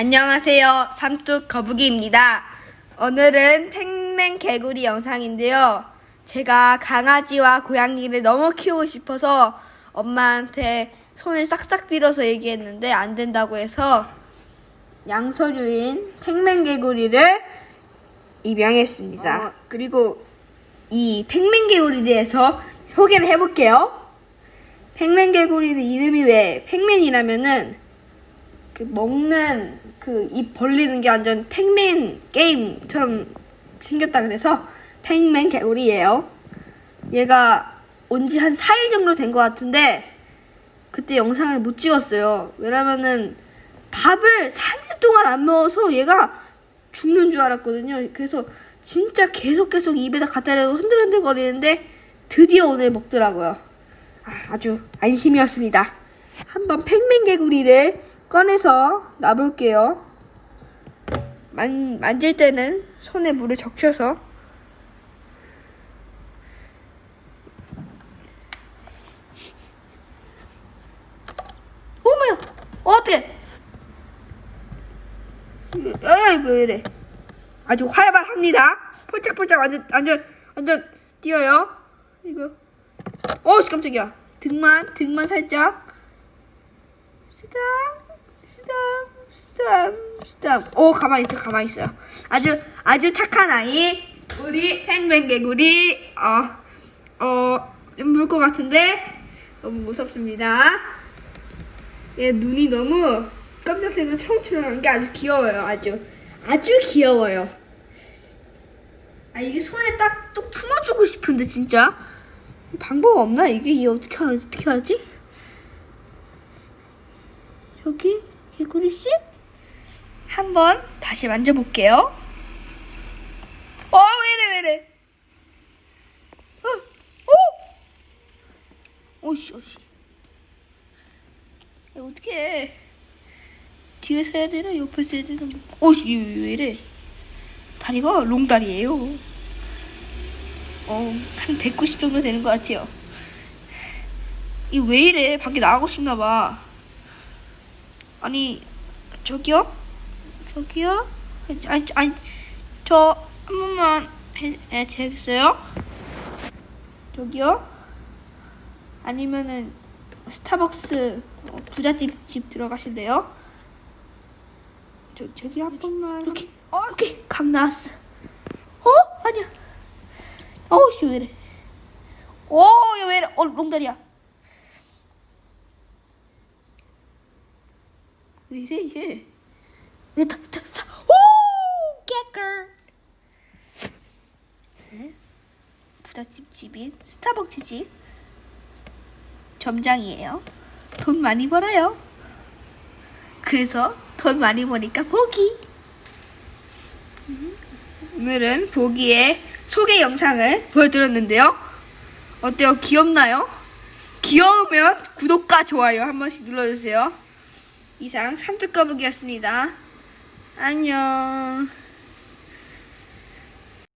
안녕하세요. 삼뚝 거북이입니다. 오늘은 팽맨 개구리 영상인데요. 제가 강아지와 고양이를 너무 키우고 싶어서 엄마한테 손을 싹싹 빌어서 얘기했는데 안 된다고 해서 양서류인 팽맨 개구리를 입양했습니다. 어, 그리고 이 팽맨 개구리에 대해서 소개를 해볼게요. 팽맨 개구리는 이름이 왜 팽맨이라면은 그 먹는 그 입 벌리는 게 완전 팽맨 게임처럼 생겼다 그래서 팽맨 개구리예요. 얘가 온 지 한 4일 정도 된 것 같은데 그때 영상을 못 찍었어요. 왜냐면은 밥을 3일 동안 안 먹어서 얘가 죽는 줄 알았거든요. 그래서 진짜 계속 계속 입에다 갖다 대고 흔들흔들 거리는데 드디어 오늘 먹더라고요. 아, 아주 안심이었습니다. 한번 팽맨 개구리를 꺼내서 놔볼게요. 만, 만질 때는 손에 물을 적셔서 어머야! 어떡해! 에이, 왜 이래. 아주 활발합니다. 폴짝폴짝 완전, 완전, 완전 뛰어요. 이거. 어, 씨, 깜짝이야. 등만, 등만 살짝. 스탑, 스탑, 스탑, 스탑. 오, 가만히 있어, 가만히 있어요. 아주, 아주 착한 아이. 우리 팽팽 개구리. 어, 어, 물 것 같은데. 너무 무섭습니다. 얘 눈이 너무 깜짝색은 처음처럼 게 아주 귀여워요. 아주, 아주 귀여워요. 아, 이게 손에 딱 또 품어주고 싶은데, 진짜. 방법 없나? 이게 이 어떻게 하지? 어떻게 하지? 여기 씨 한번 다시 만져볼게요. 어 왜이래 왜이래? 어, 오, 오씨 오씨. 이거 어떻게 해? 뒤에서 해야 되나 옆에서 해야 되나? 오씨 왜이래? 다리가 롱다리예요. 어, 한 190 정도 되는 것 같아요. 이 왜 이래? 밖에 나가고 싶나 봐. 아니, 저기요? 저기요? 아니, 아니, 저, 한 번만 해, 해, 되겠어요? 저기요? 아니면은, 스타벅스 어, 부잣집 집 들어가실래요? 저, 저기 한 번만. 이렇게, 어, 이렇게, 강 나왔어. 어? 아니야. 어우 씨 왜 이래 오얘 왜이래 어 롱다리야 왜 이래 얘왜다 다 다 오 깨끌 네? 부잣집 집인 스타벅스 집 점장이에요 돈 많이 벌어요 그래서 돈 많이 버니까 보기 오늘은 보기의 소개 영상을 보여드렸는데요. 어때요? 귀엽나요? 귀여우면 구독과 좋아요 한 번씩 눌러주세요. 이상 삼뚝거북이었습니다. 안녕.